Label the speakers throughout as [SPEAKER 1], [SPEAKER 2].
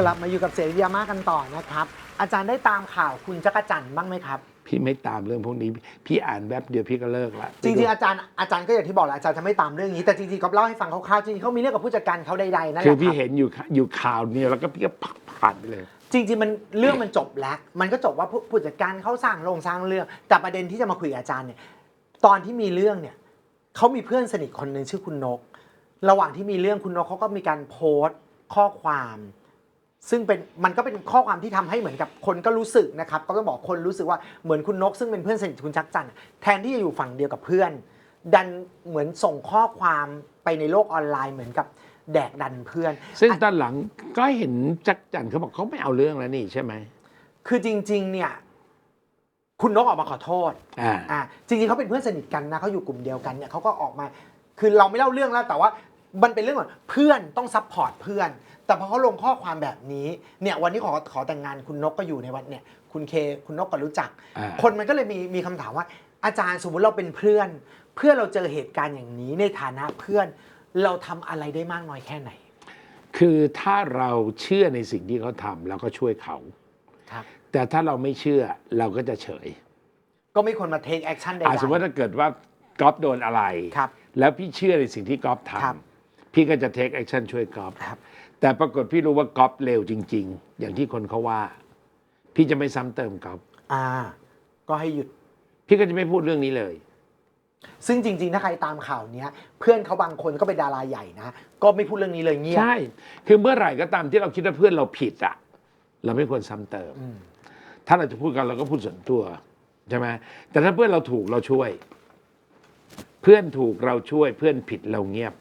[SPEAKER 1] กลับมาอยู่กับเสรียามากันต่อนะครับ อาจารย์ได้ตามข่าวคุณจักรจันทร์บ้างไหมครับ
[SPEAKER 2] พี่ไม่ตามเรื่องพวกนี้ พี่อ่านแวบเดียวพี่ก็เลิกละ
[SPEAKER 1] จริงๆอาจารย์อาจารย์ก็อย่างที่บอกแหละอาจารย์จะไม่ตามเรื่องนี้แต่จริงๆก็เล่าให้ฟังคร่าวๆจริงๆเขามีเรื่องกับผู้จัดการเขาใดๆนั่นแห
[SPEAKER 2] คือ
[SPEAKER 1] ละค
[SPEAKER 2] พี่
[SPEAKER 1] รับ
[SPEAKER 2] เห็นอยู่อยู่ข่าวเนี่ยแล้วก็พี่ก็ผ่านไปเลย
[SPEAKER 1] จริงๆมันเรื่องมันจบแล้ว มันก็จบว่าผู้ผู้จัดการเขาสร้างโรงสร้างเรื่อง แต่ประเด็นที่จะมาคุยกับอาจารย์เนี่ยตอนที่มีเรื่องเนี่ยเขามีเพื่อนสนิทคนหนึ่งชื่อคุณนก ระหว่างที่มีเรื่องคุณนกเขาก็มีการโพสต์ข้อความ ซึ่งเป็นมันก็เป็นข้อความที่ทำให้เหมือนกับคนก็รู้สึกนะครับก็ต้องบอกคนรู้สึกว่าเหมือนคุณนก ซึ่งเป็นเพื่อนสนิทคุณจักรจันทร์แทนที่จะอยู่ฝั่งเดียวกับเพื่อน ดันเหมือนส่งข้อความไปในโลกออนไลน์เหมือนกับแดกดันเพื่อน
[SPEAKER 2] ซึ่งตอนหลังก็เห็นจักรจันทร์เขาบอกเขาไม่เอาเรื่องแล้วนี่ใช่ไหม
[SPEAKER 1] คือจริง ๆ เนี่ย คุณนกออกมาขอโทษ
[SPEAKER 2] อ่า
[SPEAKER 1] อ่าจริงๆเขาเป็นเพื่อนสนิทกันนะเขาอยู่กลุ่มเดียวกันเนี่ยเขาก็ออกมาคือเราไม่เล่าเรื่องแล้วแต่ว่า มันเป็นเรื่องของเพื่อนต้องซัพพอร์ตเพื่อน แต่พอเขาลงข้อความแบบนี้เนี่ยวันนี้ขอขอแต่งงานคุณนกก็อยู่ในวันเนี่ยคุณเคคุณนกก็รู้จัก
[SPEAKER 2] อ่า
[SPEAKER 1] คนมันก็เลยมีมีคำถามว่า อาจารย์สมมติเราเป็นเพื่อน เพื่อนเราเจอเหตุการณ์อย่างนี้ในฐานะเพื่อน เราทำอะไรได้มากน้อยแค่ไหน
[SPEAKER 2] คือถ้าเราเชื่อในสิ่งที่เขาทำเราก็ช่วยเขา
[SPEAKER 1] ครับ
[SPEAKER 2] แต่ถ้าเราไม่เชื่อเราก็จะเฉย
[SPEAKER 1] ก็ไม่ควรมา take action ใด
[SPEAKER 2] อ่าสมมติว่าถ้าเกิดว่าก๊อฟโดนอะไร
[SPEAKER 1] ๆครับ
[SPEAKER 2] แล้วพี่เชื่อในสิ่งที่ก๊อฟท
[SPEAKER 1] ครับำ
[SPEAKER 2] พี่ก็จะ take action ช่วยก๊อฟ
[SPEAKER 1] ครับ
[SPEAKER 2] แต่ปรากฏพี่รู้ว่าก๊อฟเร็วจริง ๆ อย่างที่คนเขาว่า พี่จะไม่ซ้ำเติมก๊อฟ
[SPEAKER 1] อ่า ก็ให้หยุด
[SPEAKER 2] พี่ก็จะไม่พูดเรื่องนี้เลย
[SPEAKER 1] ซึ่งจริง ๆ ถ้าใครตามข่าวเนี้ย เพื่อนเขาบางคนก็เป็นดาราใหญ่นะ ก็ไม่พูดเรื่องนี้เลยเงียบ
[SPEAKER 2] ใช่ คือเมื่อไหร่ก็ตามที่เราคิดว่าเพื่อนเราผิดอะเราไม่ควรซ้ำเติม
[SPEAKER 1] อืม
[SPEAKER 2] ถ้าเราจะพูดกันเราก็พูดส่วนตัวใช่ไหมแต่ถ้าเพื่อนเราถูกเราช่วย เพื่อนถูกเราช่วย เพื่อนผิดเราเงียบ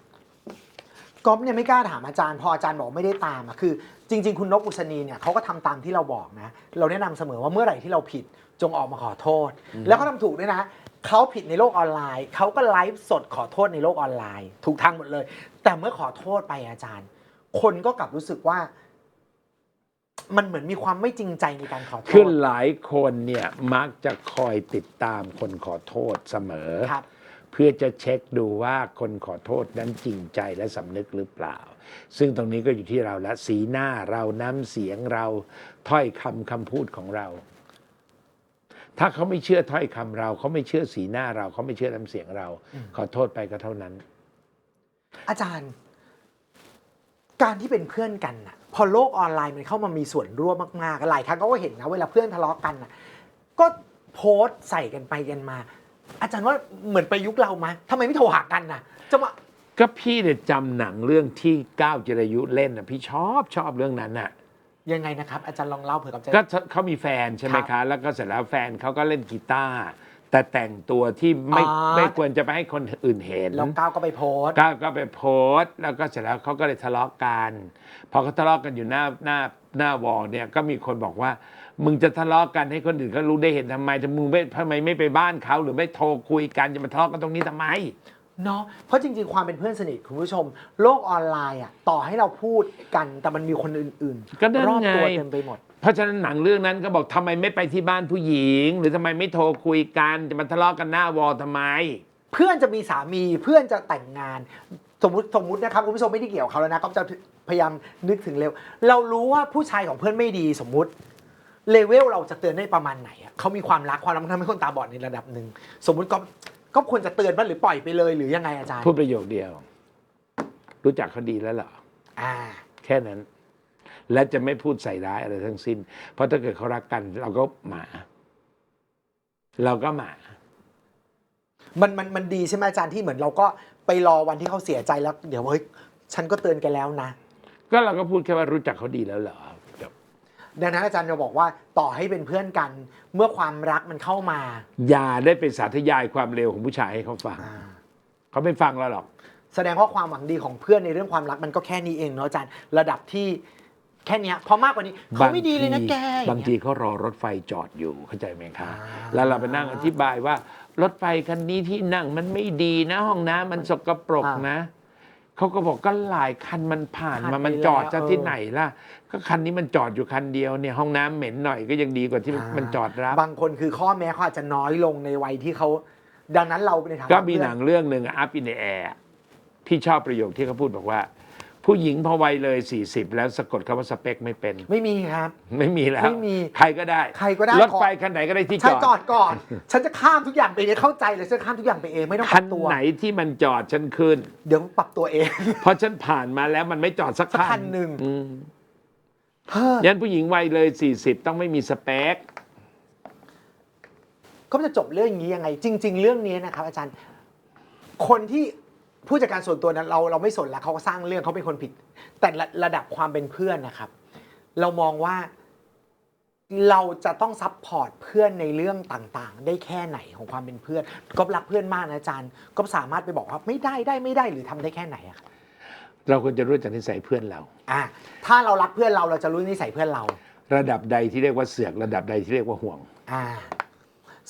[SPEAKER 1] ก๊อฟเนี่ยไม่กล้าถามอาจารย์พออาจารย์บอกไม่ได้ตามอะคือ จริง ๆ คุณนกอุศนีเนี่ยเขาก็ทำตามที่เราบอกนะ เราแนะนำเสมอว่าเมื่อไหร่ที่เราผิดจงออกมาขอโทษ แล้วเขาทำถูกด้วยนะเขาผิดในโลกออนไลน์เขาก็ไลฟ์สดขอโทษในโลกออนไลน์ ถูกทางหมดเลย แต่เมื่อขอโทษไปอาจารย์ คนก็กลับรู้สึกว่า มันเหมือนมีความไม่จริงใจในการขอโท
[SPEAKER 2] คือ
[SPEAKER 1] ษ
[SPEAKER 2] หลายคนเนี่ยมักจะคอยติดตามคนขอโทษเสมอ
[SPEAKER 1] ครับ
[SPEAKER 2] เพื่อจะเช็คดูว่าคนขอโทษนั้นจริงใจและสำนึกหรือเปล่า ซึ่งตรงนี้ก็อยู่ที่เราและสีหน้าเราน้ำเสียงเราถ้อยคำคำพูดของเรา ถ้าเขาไม่เชื่อถ้อยคำเราเขาไม่เชื่อสีหน้าเราเขาไม่เชื่อน้ำเสียงเรา ขอโทษไปก็เท่านั้น
[SPEAKER 1] อาจารย์ การที่เป็นเพื่อนกันน่ะ พอโลกออนไลน์มันเข้ามามีส่วนร่วมมากๆหลายครั้งก็เห็นนะเวลาเพื่อนทะเลาะกันน่ะก็โพสต์ใส่กันไปกันมา อาจารย์ว่าเหมือนประยุกต์เราไหมทำไมไม่โทรหากันน่ะจะมา
[SPEAKER 2] ก็พี่เนี่ยจำหนังเรื่องที่ก้าวจิรายุเล่นน่ะพี่ชอบชอบเรื่องนั้นน่ะ
[SPEAKER 1] ยังไงนะครับ อาจารย์ลองเล่าเผื่อกับจะ
[SPEAKER 2] ก็เขามีแฟนใช่ไหม
[SPEAKER 1] ครั
[SPEAKER 2] คะ
[SPEAKER 1] บ
[SPEAKER 2] แล้วก็เสร็จแล้วแฟนเขาก็เล่นกีตาร์แต่แต่งตัวที่ไม่
[SPEAKER 1] อ๋อ
[SPEAKER 2] ไม่ควรจะไปให้คนอื่นเห็น
[SPEAKER 1] แล้วก้าวก็ไปโพสต์
[SPEAKER 2] ก็ก็ไปโพสต์แล้วก็เสร็จแล้วเขาก็เลยทะเลาะกัน พอเขาทะเลาะกันอยู่หน้าหน้าหน้าวอลเนี่ยก็มีคนบอกว่า มึงจะทะเลาะกันให้คนอื่นเขารู้ได้เห็นทำไมจะมึงไม่ทำไมไม่ไปบ้านเขาหรือไม่โทรคุยกันจะมาทะเลาะกันตรงนี้ทำไม
[SPEAKER 1] เนาะเพราะจริง ๆ ความเป็นเพื่อนสนิทคุณผู้ชม โลกออนไลน์อะต่อให้เราพูดกันแต่มันมีคนอื่น
[SPEAKER 2] ก็นั่น
[SPEAKER 1] รอบตัว
[SPEAKER 2] ไง
[SPEAKER 1] เต็มไปหมด
[SPEAKER 2] เพราะฉะนั้นหนังเรื่องนั้นก็บอกทำไมไม่ไปที่บ้านผู้หญิง หรือทำไมไม่โทรคุยกันจะมาทะเลาะกันหน้าวอลทำไม
[SPEAKER 1] เพื่อนจะมีสามีเพื่อนจะแต่งงาน สมมติสมมตินะครับคุณผู้ชมไม่ได้เกี่ยวกับเขาแล้วนะก็จะพยายามนึกถึงเร็ว เรารู้ว่าผู้ชายของเพื่อนไม่ดีสมมุติ เลเวลเราจะเตือนได้ประมาณไหนอะเขามีความรักความรักมันทำให้คนตาบอดในระดับหนึ่งสมมุติก็ก็ควรจะเตือนบ้างหรือปล่อยไปเลยหรือยังไงอาจารย์
[SPEAKER 2] พูดประโยคเดียว รู้จักเขาดีแล้วเหรอ
[SPEAKER 1] อ่า
[SPEAKER 2] แค่นั้น และจะไม่พูดใส่ร้ายอะไรทั้งสิ้น เพราะถ้าเกิดเขารักกัน เราก็หมา เราก็หมา
[SPEAKER 1] มันมันมันดีใช่ไหมอาจารย์ที่เหมือนเราก็ไปรอวันที่เขาเสียใจแล้ว เดี๋ยวเฮ้ยฉันก็เตือนแกันแล้วนะ
[SPEAKER 2] ก็เราก็พูดแค่ว่ารู้จักเขาดีแล้วเหรอจบ
[SPEAKER 1] ดังนั้นอาจารย์จะบอกว่าต่อให้เป็นเพื่อนกัน เมื่อความรักมันเข้ามา
[SPEAKER 2] อย่าได้ไปสาธยายความเร็วของผู้ชายให้เขาฟัง
[SPEAKER 1] อ่า
[SPEAKER 2] เขาไม่ฟังเราหรอก
[SPEAKER 1] แสดงว่าความหวังดีของเพื่อนในเรื่องความรักมันก็แค่นี้เองเนาะอาจารย์ระดับที่แค่เนี้ยพอมากกว่านี้เขาไม่ดีเลยนะแก
[SPEAKER 2] บางทีเขารอรถไฟจอดอยู่เข้าใจไหมคะ
[SPEAKER 1] อ่า
[SPEAKER 2] แล้วเราไปนั่งอธิบายว่า รถไฟคันนี้ที่นั่งมันไม่ดีนะ ห้องน้ำมันสกปรกนะ เขาก็บอกก็หลายคันมันผ่านมามันจอดจะที่ไหนล่ะ ก็คันนี้มันจอดอยู่คันเดียวเนี่ยห้องน้ำเหม็นหน่อยก็ยังดีกว่าที่มันจอดรับ
[SPEAKER 1] บางคนคือข้อแม้เขาอาจจะน้อยลงในวัยที่เขา ดังนั้นเราในฐานะ
[SPEAKER 2] ก็มี
[SPEAKER 1] เพื่อ
[SPEAKER 2] หนังเรื่องหนึ่งอัพอินเอแอร์พี่ชอบประโยคที่เขาพูดบอกว่า ผผู้หญิงพอวัยเลย 40 แล้วสะกดคำว่าสเปคไม่เป็น
[SPEAKER 1] ไม่มีครับ
[SPEAKER 2] ไม่มีแล้ว
[SPEAKER 1] ไม่มี
[SPEAKER 2] ใครก็ได้
[SPEAKER 1] ใครก็ได้
[SPEAKER 2] รถ
[SPEAKER 1] ขอ
[SPEAKER 2] ไฟคันไหนก็ได้ที่
[SPEAKER 1] ฉั
[SPEAKER 2] จ
[SPEAKER 1] น
[SPEAKER 2] อด
[SPEAKER 1] จอดก่อน ฉันจะข้ามทุกอย่างไปเองเข้าใจเลยฉันจะข้ามทุกอย่างไปเองไม่ต้องป
[SPEAKER 2] คั
[SPEAKER 1] รั
[SPEAKER 2] น
[SPEAKER 1] บตัว
[SPEAKER 2] ไหนที่มันจอดฉันขึ้น
[SPEAKER 1] เดี๋ยวปรับตัวเอง
[SPEAKER 2] เพราะฉันผ่านมาแล้วมันไม่จอดสัก
[SPEAKER 1] สักคั
[SPEAKER 2] คั
[SPEAKER 1] นหนึ่ง
[SPEAKER 2] อืม
[SPEAKER 1] เฮ้อ
[SPEAKER 2] ยันผู้หญิงวัยเลย 40 ต้องไม่มีสเปค
[SPEAKER 1] ก็จะจบเรื่องอย่างนี้ยังไง จริง ๆ เรื่องนี้นะครับอาจารย์ คนที่ ผู้จัดการส่วนตัวนั้นเราเราไม่สนแล้วเขาก็สร้างเรื่องเขาเป็นคนผิด แต่ระระดับความเป็นเพื่อนนะครับ เรามองว่าเราจะต้องซัพพอร์ตเพื่อนในเรื่องต่างๆ ได้แค่ไหนของความเป็นเพื่อนก็รักเพื่อนมากนะอาจารย์ก็สามารถไปบอกว่าไม่ได้ได้ไม่ได้หรือทำได้แค่ไหนอะครับ
[SPEAKER 2] เราควรจะรู้จักนิสัยเพื่อนเรา
[SPEAKER 1] อะถ้าเรารักเพื่อนเราเราจะรู้นิสัยเพื่อนเรา
[SPEAKER 2] ระดับใดที่เรียกว่าเสือกระดับใดที่เรียกว่าห่วง
[SPEAKER 1] อ่า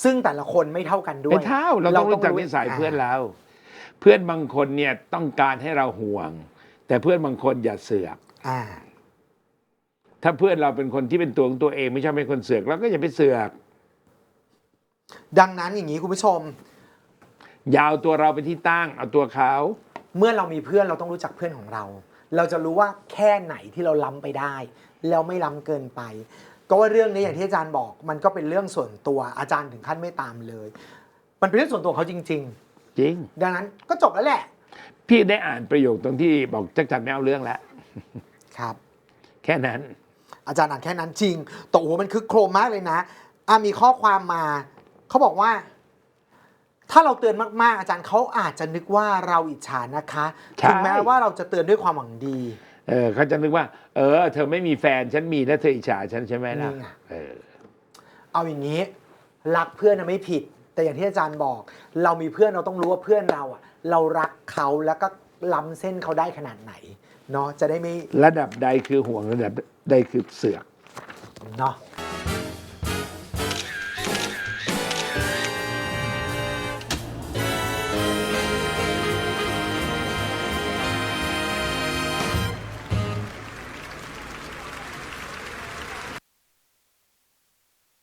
[SPEAKER 1] ซึ่งแต่ละคนไม่เท่ากันด้วย
[SPEAKER 2] ไม่เท่าเราต้องรู้จักนิสัยเพื่อนเรา เพื่อนบางคนเนี่ยต้องการให้เราห่วง แต่เพื่อนบางคนอย่าเสือก
[SPEAKER 1] อ่า
[SPEAKER 2] ถ้าเพื่อนเราเป็นคนที่เป็นตัวของตัวเองไม่ชอบเป็นคนเสือกเราก็อย่าไปเสือก
[SPEAKER 1] ดังนั้นอย่างนี้คุณผู้ชม
[SPEAKER 2] อยาวตัวเราเป็นที่ตั้ง เอาตัวเขา
[SPEAKER 1] เมื่อเรามีเพื่อนเราต้องรู้จักเพื่อนของเรา เราจะรู้ว่าแค่ไหนที่เราล้ำไปได้ แล้วไม่ล้ำเกินไป ก็ว่าเรื่องนี้อย่างที่อาจารย์บอก มันก็เป็นเรื่องส่วนตัวอาจารย์ถึงขั้นไม่ตามเลย มันเป็นเรื่องส่วนตัวเขาจริง
[SPEAKER 2] จริง
[SPEAKER 1] ๆดังนั้นก็จบแล้วแหละ
[SPEAKER 2] พี่ได้อ่านประโยคตรงที่บอกจักจันไม่เอาเรื่องแล้ว
[SPEAKER 1] ครับ
[SPEAKER 2] แค่นั้น
[SPEAKER 1] อาจารย์อ่านแค่นั้นจริงแต่โอ้โหมันคึกโครมมากเลยนะอะมีข้อความมา เขาบอกว่า ถ้าเราเตือนมากๆ อาจารย์เขาอาจจะนึกว่าเราอิจฉานะคะ
[SPEAKER 2] ใช่
[SPEAKER 1] ถึงแม้ว่าเราจะเตือนด้วยความหวังดี
[SPEAKER 2] เออเขาจะนึกว่า เออ เธอไม่มีแฟนฉันมีแล้วเธออิจฉาฉันใช่ไหมล่ะ
[SPEAKER 1] นี่ไง
[SPEAKER 2] เออ
[SPEAKER 1] เอาอย่างนี้ รักเพื่อนนะไม่ผิด แต่อย่างที่อาจารย์บอก เรามีเพื่อนเราต้องรู้ว่าเพื่อนเราอะเรารักเขาแล้วก็ล้ำเส้นเขาได้ขนาดไหนเนาะจะได้ไม่
[SPEAKER 2] ระดับใดคือห่วงระดับใดคือเสือก
[SPEAKER 1] เนาะ